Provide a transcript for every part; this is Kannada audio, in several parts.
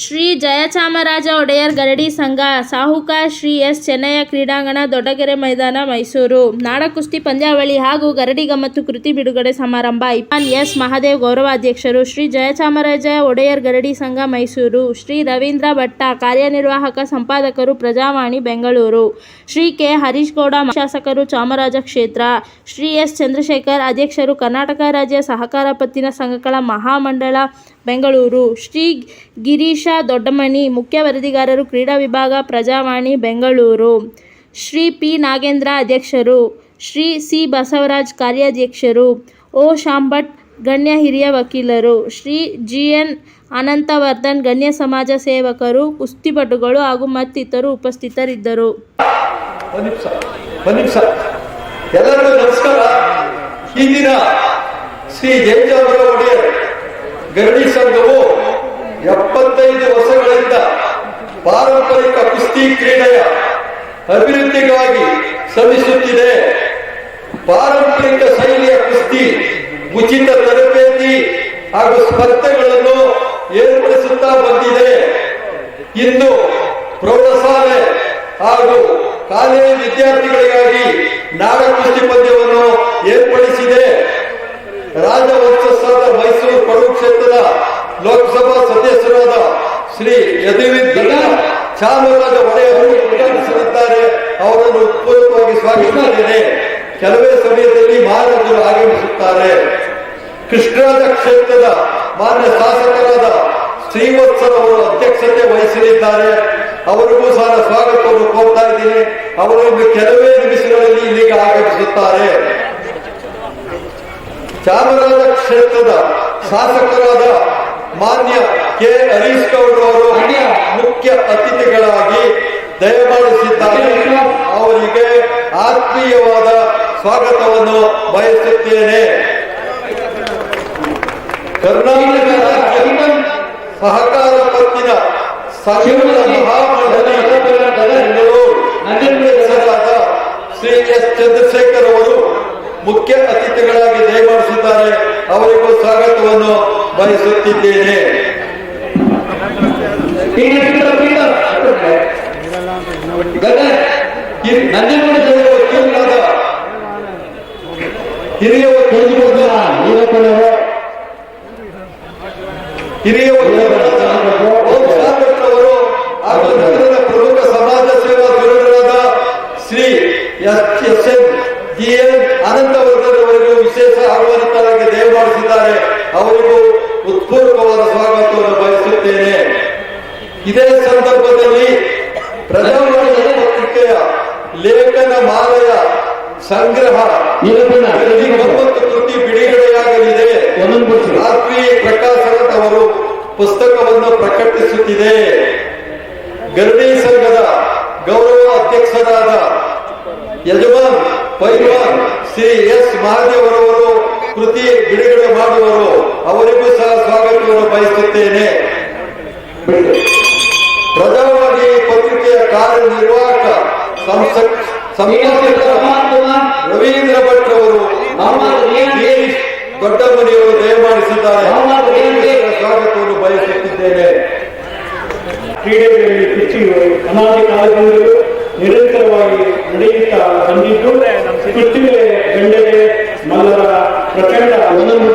ಶ್ರೀ ಜಯಚಾಮರಾಜ ಒಡೆಯರ್ ಗರಡಿ ಸಂಘ ಸಾಹುಕಾರ ಶ್ರೀ ಎಸ್ ಚೆನ್ನಯ್ಯ ಕ್ರೀಡಾಂಗಣ, ದೊಡ್ಡಗೆರೆ ಮೈದಾನ, ಮೈಸೂರು. ನಾಡ ಕುಸ್ತಿ ಪಂದ್ಯಾವಳಿ ಹಾಗೂ ಗರಡಿ ಗಮ್ಮತ್ತು ಕೃತಿ ಬಿಡುಗಡೆ ಸಮಾರಂಭ. ಇಪಾನ್ ಎಸ್ ಮಹಾದೇವ್ ಗೌರವಾಧ್ಯಕ್ಷರು ಶ್ರೀ ಜಯಚಾಮರಾಜ ಒಡೆಯರ್ ಗರಡಿ ಸಂಘ, ಮೈಸೂರು. ಶ್ರೀ ರವೀಂದ್ರ ಭಟ್ಟ ಕಾರ್ಯನಿರ್ವಾಹಕ ಸಂಪಾದಕರು ಪ್ರಜಾವಾಣಿ, ಬೆಂಗಳೂರು. ಶ್ರೀ ಕೆ ಹರೀಶ್ ಗೌಡ ಶಾಸಕರು ಚಾಮರಾಜ ಕ್ಷೇತ್ರ. ಶ್ರೀ ಎಸ್ ಚಂದ್ರಶೇಖರ್ ಅಧ್ಯಕ್ಷರು ಕರ್ನಾಟಕ ರಾಜ್ಯ ಸಹಕಾರ ಪತ್ತಿನ ಸಂಘಗಳ ಮಹಾಮಂಡಳ ಬೆಂಗಳೂರು. ಶ್ರೀ ಗಿರೀಶ ದೊಡ್ಡಮನಿ, ಮುಖ್ಯ ವರದಿಗಾರರು, ಕ್ರೀಡಾ ವಿಭಾಗ ಪ್ರಜಾವಾಣಿ, ಬೆಂಗಳೂರು. ಶ್ರೀ ಪಿ. ನಾಗೇಂದ್ರ ಅಧ್ಯಕ್ಷರು, ಶ್ರೀ ಸಿ. ಬಸವರಾಜ್ ಕಾರ್ಯಾಧ್ಯಕ್ಷರು, ಓ. ಶಾಂಭಟ್ ಗಣ್ಯ ಹಿರಿಯ ವಕೀಲರು, ಶ್ರೀ ಜಿ. ಎನ್. ಅನಂತವರ್ಧನ್ ಗಣ್ಯ ಸಮಾಜ ಸೇವಕರು, ಕುಸ್ತಿಪಟುಗಳು ಹಾಗೂ ಮತ್ತಿತರು ಉಪಸ್ಥಿತರಿದ್ದರು. ಎಲ್ಲರಿಗೂ ನಮಸ್ಕಾರ. ಈ ದಿನ ಶ್ರೀ ಜಯಚಾಮರ ಒಡೆಯರ್ ಗರಡಿ ಸಂಘವು ಎಪ್ಪತ್ತೈದು ವರ್ಷಗಳಿಂದ ಪಾರಂಪರಿಕ ಕುಸ್ತಿ ಕ್ರೀಡೆಯ ಅಭಿವೃದ್ಧಿಗಾಗಿ ಶ್ರಮಿಸುತ್ತಿದೆ ಪಾರಂಪರಿಕ ಶೈಲಿಯ ಕುಸ್ತಿ, ಉಚಿತ ತರಬೇತಿ ಹಾಗೂ ಸ್ಪರ್ಧೆಗಳನ್ನು ಏರ್ಪಡಿಸುತ್ತಾ ಬಂದಿದೆ. ಇಂದು ಪ್ರೌಢಶಾಲೆ ಹಾಗೂ ಕಾಲೇಜು ವಿದ್ಯಾರ್ಥಿಗಳಿಗಾಗಿ ನಾಡ ಕುಸ್ತಿ ಪಂದ್ಯವನ್ನು ಏರ್ಪಡಿಸಿದೆ. ರಾಜವಂಶಸ್ಥಾದ ಮೈಸೂರು ಕೊಡಗು ಕ್ಷೇತ್ರದ ಲೋಕಸಭಾ ಸದಸ್ಯರಾದ ಶ್ರೀ ಯದುವಿದ್ದ ಚಾಮರಾಜ ಒಡೆಯರು ಉದ್ಘಾಟಿಸಲಿದ್ದಾರೆ. ಅವರನ್ನು ಉತ್ಪೂರ್ವಕವಾಗಿ ಸ್ವಾಗತಿಸಲಿದೆ ಕೆಲವೇ ಸಮಯದಲ್ಲಿ ಮಹಾರಾಜರು ಆಗಮಿಸುತ್ತಾರೆ. ಕೃಷ್ಣರಾಜ ಕ್ಷೇತ್ರದ ಮಾನ್ಯ ಶಾಸಕರಾದ ಶ್ರೀವತ್ಸವ ಅವರು ಅಧ್ಯಕ್ಷತೆ ವಹಿಸಲಿದ್ದಾರೆ. ಅವರಿಗೂ ಸಹ ಸ್ವಾಗತವನ್ನು ಕೋರ್ತಾ ಇದ್ದೀನಿ. ಅವರು ಕೆಲವೇ ನಿಮಿಷಗಳಲ್ಲಿ ಇಲ್ಲಿಗೆ ಆಗಮಿಸುತ್ತಾರೆ. ಚಾಮರಾಜ ಕ್ಷೇತ್ರದ ಶಾಸಕರಾದ ಮಾನ್ಯ ಕೆ ಹರೀಶ್ ಗೌಡ ಅವರು ಮುಖ್ಯ ಅತಿಥಿಗಳಾಗಿ ದಯಮಾಡಿಸಿದ್ದಾರೆ ಅವರಿಗೆ ಆತ್ಮೀಯವಾದ ಸ್ವಾಗತವನ್ನು ಬಯಸುತ್ತೇನೆ. ಕರ್ನಾಟಕ ರಾಜ್ಯ ಸಹಕಾರ ಪತ್ತಿನ ಸಂಯುಕ್ತ ಮಹಾಮಂಡಳಿ ಬೆಂಗಳೂರು ಅಧ್ಯಕ್ಷರಾದ ಶ್ರೀ ಎಸ್ ಚಂದ್ರಶೇಖರ್ ಅವರು ಮುಖ್ಯ ಅತಿಥಿಗಳಾಗಿ ದಯಮಾಡಿಸಿದ್ದಾರೆ ಅವರಿಗೂ ಸ್ವಾಗತವನ್ನು ಬಯಸುತ್ತಿದ್ದೇನೆ. ನಂಜನಗೂಡು ಜಿಲ್ಲೆಯ ವಕೀಲರಾದ ಹಿರಿಯ ವಕೀಲರಾದ ಹಿರಿಯ ವಕೀಲರಾದ ದಯಮಾಡಿಸಿದ್ದಾರೆ ಅವರಿಗೂ ಉತ್ಪೂರ್ವಕವಾದ ಸ್ವಾಗತವನ್ನು ಬಯಸುತ್ತೇನೆ. ಇದೇ ಸಂದರ್ಭದಲ್ಲಿ ಪ್ರಜಾವಾಣಿ ಪತ್ರಿಕೆಯ ಲೇಖನ ಮಾಲೆಯ ಸಂಗ್ರಹ. ಒಂಬತ್ತು ಕೃತಿ ಬಿಡುಗಡೆಯಾಗಲಿದೆ. ರಾತ್ರಿ ಪ್ರಕಾಶರತ್ ಅವರು ಪುಸ್ತಕವನ್ನು ಪ್ರಕಟಿಸುತ್ತಿದೆ. ಗರಡಿ ಸಂಘದ ಗೌರವ ಅಧ್ಯಕ್ಷರಾದ ಯಜಮಾನ್ ಪೈಲ್ವಾನ್ ಶ್ರೀ ಎಸ್ ಮಹಾದೇವರವರು ಕೃತಿ ಬಿಡುಗಡೆ ಮಾಡುವರು ಅವರಿಗೂ ಸಹ ಸ್ವಾಗತವನ್ನು ಬಯಸುತ್ತೇನೆ. ಪ್ರಧಾನವಾಗಿ ಪತ್ರಿಕೆಯ ಕಾರ್ಯನಿರ್ವಾಹಕ ರವೀಂದ್ರ ಭಟ್ ಅವರು ದೊಡ್ಡ ಮನೆಯವರು ದಯಮಾಡಿಸಿದ್ದಾರೆ. ಮಾಡಿಸಿದ್ದಾರೆ ಸ್ವಾಗತವನ್ನು ಬಯಸುತ್ತಿದ್ದೇನೆ. ಕ್ರೀಡೆಗಳಲ್ಲಿ ಕುಸ್ತಿಯು ಅನಾದಿ ಕಾಲದಿಂದಲೂ ನಿರಂತರವಾಗಿ ನಡೆಯುತ್ತಾ ಬಂದಿದ್ದು ಕುಸ್ತಿ ಮೇಲೆ ಗಂಡಗೆ ಮಲ್ಲರ ಪ್ರಚಂಡ ಒಂದೊಂದು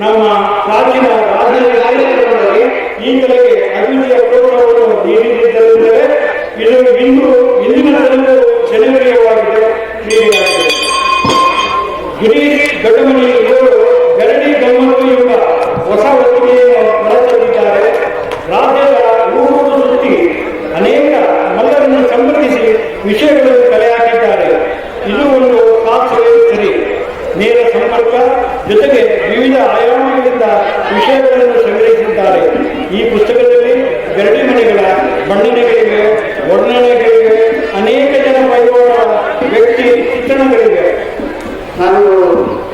ನಮ್ಮ ಪ್ರಾಚೀನ ರಾಜಕಾರಣಗಳಲ್ಲಿ ಈಗಲೇ ಅಭಿವೃದ್ಧಿಯ ಪ್ರೋತ್ಸಾಹವನ್ನು ನೀಡಿದ್ದರಿಂದಲೇ ಇದು ಇಂದು ಇಂದಿನ ಕ್ರೀಡೆಯಾಗಿದೆ. ಗಿರೀಶ್ ದೊಡ್ಡಮನಿ ಜೊತೆಗೆ ವಿವಿಧ ಆಯಾಮಗಳಿಂದ ವಿಷಯಗಳನ್ನು ಸಂಗ್ರಹಿಸಿದ್ದಾರೆ. ಈ ಪುಸ್ತಕದಲ್ಲಿ ಗರಡಿ ಮನೆಗಳ ಬಣ್ಣನೆಗಳಿವೆ ವರ್ಣನೆಗಳಿವೆ ಅನೇಕ ಜನ ಬಯಲುವ ವ್ಯಕ್ತಿ ಚಿತ್ರಣಗಳಿವೆ. ನಾನು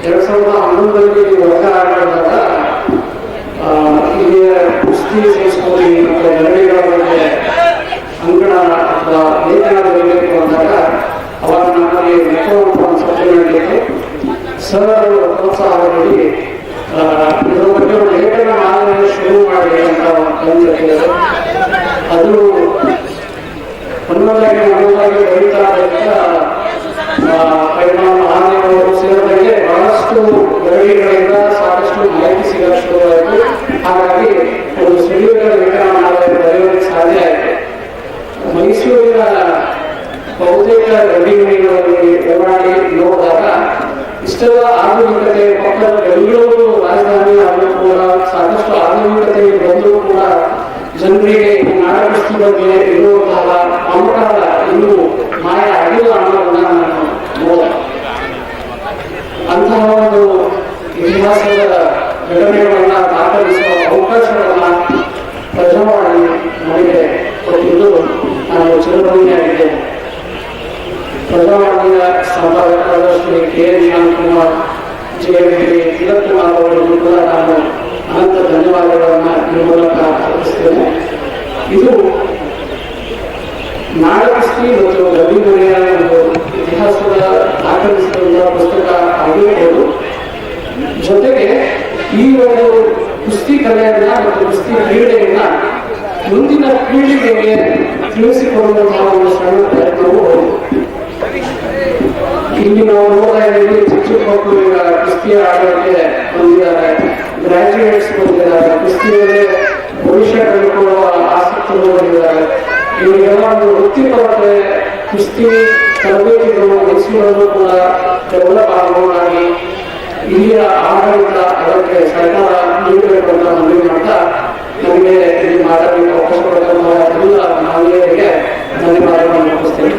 ಎರಡ್ ಸಾವಿರದ ಹನ್ನೊಂದರಲ್ಲಿ ವರ್ಗ ಆಡಿದಾಗ ಇಲ್ಲಿಯ ಕುಸ್ತಿ ಸಂಸ್ಕೃತಿ ಮತ್ತು ಗರಡಿಗಳ ಬಗ್ಗೆ ಅಂಕಣ ಅಥವಾ ಲೇಖನ ಬರಬೇಕು ಅಂದಾಗ, ಅವಾಗ ನಮ್ಮಲ್ಲಿ ಮೆಟ್ರೋ ಸತ್ಯ ಸರ್ ಅದು ಒಂದೊಂದಾಗಿ ಒಂದೊಂದಾಗಿ ರೈತರಾದಂತಹ ಪರಿಣಾಮ ಹಾನಿಗಳು ಸೇರಿದಂಗೆ ಬಹಳಷ್ಟು ಬೆಳವಣಿಗೆಗಳಿಂದ ಸಾಕಷ್ಟು ಮಾಹಿತಿ ಸಿಗಲು ಶುರುವಾಯಿತು ಹಾಗಾಗಿ ಒಂದು ಸುಳಿವುಗಳ ವಿತರಣಾ ಮಾಡೋದು ಬರೆಯುವುದಕ್ಕೆ ಸಾಧ್ಯ ಆಯಿತು ಮೈಸೂರಿನ ಬಹುತೇಕ ರವಿಮಣಿಗಳಲ್ಲಿ ಹೋರಾಡಿ ನೋಡಿದಾಗ ಇಷ್ಟೆಲ್ಲ ಆಧುನಿಕತೆ ಮಕ್ಕಳ ಬೆಂಗಳೂರು ರಾಜಧಾನಿ ಆದರೂ ಕೂಡ ಸಾಕಷ್ಟು ಆಧುನಿಕತೆ ಬಂದರೂ ಕೂಡ ಜನರಿಗೆ ನಾಡಕೃಷ್ಣ ಬಗ್ಗೆ ಇರುವಂತಹ ಮಮಕಾರ ಇನ್ನೂ ಮಾಯ ಆಗಿಲ್ಲ ಅನ್ನೋದನ್ನ ನಾನು ನೋಡ ಅಂತಹ ಒಂದು ಇತಿಹಾಸದ ಘಟನೆಗಳನ್ನ ದಾಖಲಿಸುವ ಅವಕಾಶಗಳನ್ನ ಪ್ರಜಾವಾಣಿ ನಮಗೆ ಕೊಟ್ಟಿದ್ದು ನಾನು ಚಿರಋಣಿಯಾಗಿದ್ದೇನೆ ಪ್ರಜಾವಾಣಿಯ ಸಂಪಾದಕರಾದ Shri K N Shantakumar J M P Tilak Kumar ಅವರಿಗೂ ಕೂಡ ನಾನು ಅನಂತ ಧನ್ಯವಾದಗಳನ್ನ ಈ ಮೂಲಕ ಅರ್ಪಿಸ್ತೇನೆ ಇದು ನಾಡಕೃಷ್ಟಿ ಮತ್ತು ರವಿಮನೆಯ ಒಂದು ಇತಿಹಾಸದ ದಾಖಲಿಸಿದಂತಹ ಪುಸ್ತಕ ಆಗಿರಬಹುದು ಜೊತೆಗೆ ಈ ಒಂದು ಕುಸ್ತಿ ಕಲೆಯನ್ನ ಮತ್ತು ಕುಸ್ತಿ ಕ್ರೀಡೆಯನ್ನ ಮುಂದಿನ ಪೀಳಿಗೆಗೆ ತಿಳಿಸಿಕೊಡುವಂತಹ ಒಂದು ಸಣ್ಣ ಪ್ರಯತ್ನವು ಇಲ್ಲಿ ನಾವು ನೋಡ್ತಾ ಇದ್ದೀವಿ ಚಿಕ್ಕ ಮಕ್ಕಳು ಈಗ ಕುಸ್ತಿ ಆಡೋಕ್ಕೆ ಬಂದಿದ್ದಾರೆ ಗ್ರಾಜುಯೇಟ್ಸ್ ಬಂದಿದ್ದಾರೆ ಕುಸ್ತಿಯಲ್ಲಿ ಭವಿಷ್ಯ ಕಂಡುಕೊಳ್ಳುವ ಆಸಕ್ತಿ ಬಂದಿದ್ದಾರೆ ಇವರಿಗೆಲ್ಲ ಒಂದು ವೃತ್ತಿಪರತೆ ಕುಸ್ತಿ ತರಬೇತಿಗಳು ಮೈಸೂರಲ್ಲೂ ಕೂಡ ಡೆವಲಪ್ ಇಲ್ಲಿಯ ಆಡಳಿತ ಅದಕ್ಕೆ ಸರ್ಕಾರ ನೀಡಬೇಕು ಮನವಿ ಮಾಡ್ತಾ ನಮಗೆ ಇಲ್ಲಿ ಮಾಡಬೇಕು ಅವಕಾಶ ಕೊಡತಕ್ಕಂತಹ ಎಲ್ಲ ಧನ್ಯವಾದಗಳನ್ನು ಅರ್ಪಿಸ್ತೇನೆ